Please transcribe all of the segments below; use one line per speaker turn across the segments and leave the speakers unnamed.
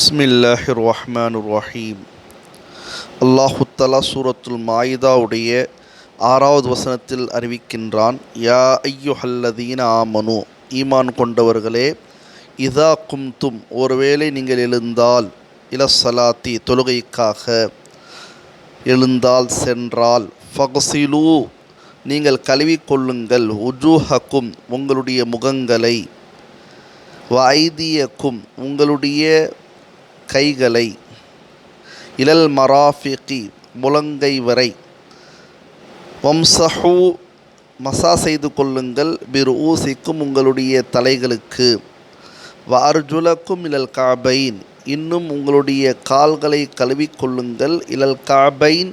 பிஸ்மில்லாஹிர் ரஹ்மான் ரஹீம் அல்லாஹு தலா சூரத்துல் மாயிதாவுடைய ஆறாவது வசனத்தில் அறிவிக்கின்றான் யா ஐயோ ஹல்லதீன ஆமனு. ஈமான் கொண்டவர்களே இதா கும்தும் ஒருவேளை நீங்கள் எழுந்தால் இல சலாத்தி தொழுகைக்காக எழுந்தால் சென்றால் ஃபகசிலு நீங்கள் கழுவிக்கொள்ளுங்கள் உஜூஹக்கும் உங்களுடைய முகங்களை வைத்தியக்கும் உங்களுடைய கைகளை இலல் மராஃபிகி முழங்கை வரை வம்சஹூ மசா செய்து கொள்ளுங்கள். பிறு ஊசிக்கும் உங்களுடைய தலைகளுக்கு. வார்ஜுலக்கும் இலல் காபைன். இன்னும் உங்களுடைய கால்களை கழுவிக்கொள்ளுங்கள் இலல் காபைன்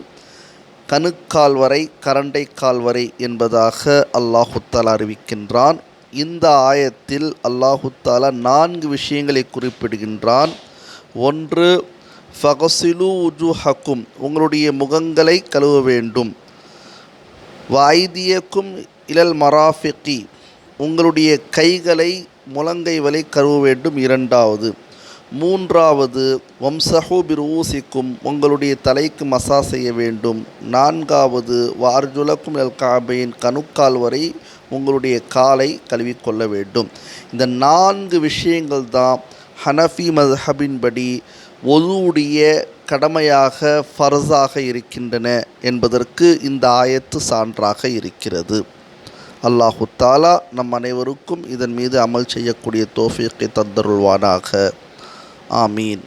கணுக்கால் வரை கரண்டை கால் வரை என்பதாக அல்லாஹுத்தாலா அறிவிக்கின்றான். இந்த ஆயத்தில் அல்லாஹுத்தாலா நான்கு விஷயங்களை குறிப்பிடுகின்றான். ஒன்று ஃபகசிலு உஜுஹக்கும் உங்களுடைய முகங்களை கழுவ வேண்டும். வாய்தியக்கும் இலல் மராஃபிக்கி உங்களுடைய கைகளை முழங்கை வலை கழுவ வேண்டும். இரண்டாவது மூன்றாவது வம்சஹூ பிரூசிக்கும் உங்களுடைய தலைக்கு மசா செய்ய வேண்டும். நான்காவது வார்ஜுலக்கும் எல் காபையின் கணுக்கால் வரை உங்களுடைய காலை கழுவிக்கொள்ள வேண்டும். இந்த நான்கு விஷயங்கள் தான் ஹனஃபி மதுஹபின்படி ஒதுவுடைய கடமையாக ஃபர்ஸாக இருக்கின்றன என்பதற்கு இந்த ஆயத்து சான்றாக இருக்கிறது. அல்லாஹு தாலா நம் அனைவருக்கும் இதன் மீது அமல் செய்யக்கூடிய தோஃபியத்தை தந்தருள்வானாக. ஆமீன்.